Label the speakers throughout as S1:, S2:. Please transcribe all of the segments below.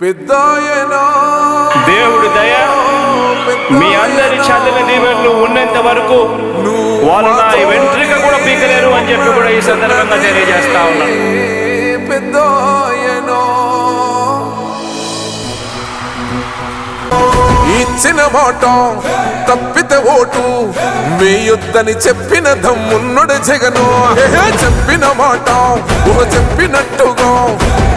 S1: పెద్దాయనా.
S2: దేవుడి దయ మీ అందరి చదివిన దీవెనలు ఉన్నంత వరకు వాళ్ళు నా వెంట్రిక కూడా పీకలేరు అని చెప్పి కూడా ఈ సందర్భంగా తెలియజేస్తా ఉన్నాను
S1: ఇచ్చిన మాట తప్పితే ఓటు వేయొద్దని చెప్పిన దమ్మున్నడు జగను. చెప్పిన మాట ఊహ చెప్పినట్టుగా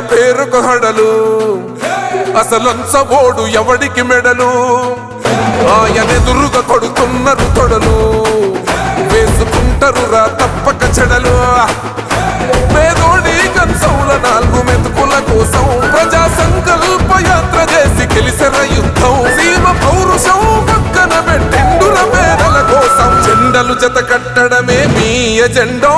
S1: పేరుకు హడలు. అసలంచబోడు ఎవడికి మెడలు? ఆయనెదురుగా కొడుతున్నారు తొడలు. వేసుకుంటారు రా తప్పక చెడలు. పేదోడి కంచౌల నాలుగు మెతుకుల కోసం ప్రజా సంకల్ప యాత్ర చేసి గెలిసిన యుద్ధం. సీమ పౌరుషం పక్కన పెట్టిండుర పేదల కోసం. జెండలు జత కట్టడమే మీ ఎజెండా.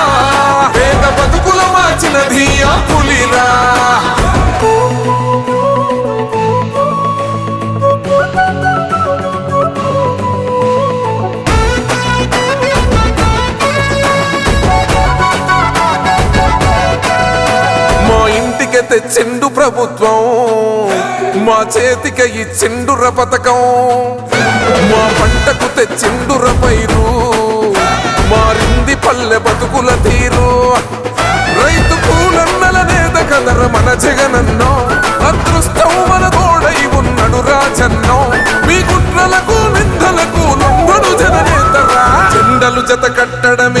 S1: తెచ్చిండు ప్రభుత్వం మా చేతికి ఇచ్చిండుర పథకం. మా పంటకు తెచ్చిండుర పైరు మారింది పల్లె బతుకుల తీరు. రైతు కూలన్నల నేత కదర మన జగనన్నో అదృష్టం మన తోడై ఉన్నడు రాజన్నో. మీ కుట్రలకు నిందలకు లొంగడు జననేతరా జెండలు జత కట్టడమే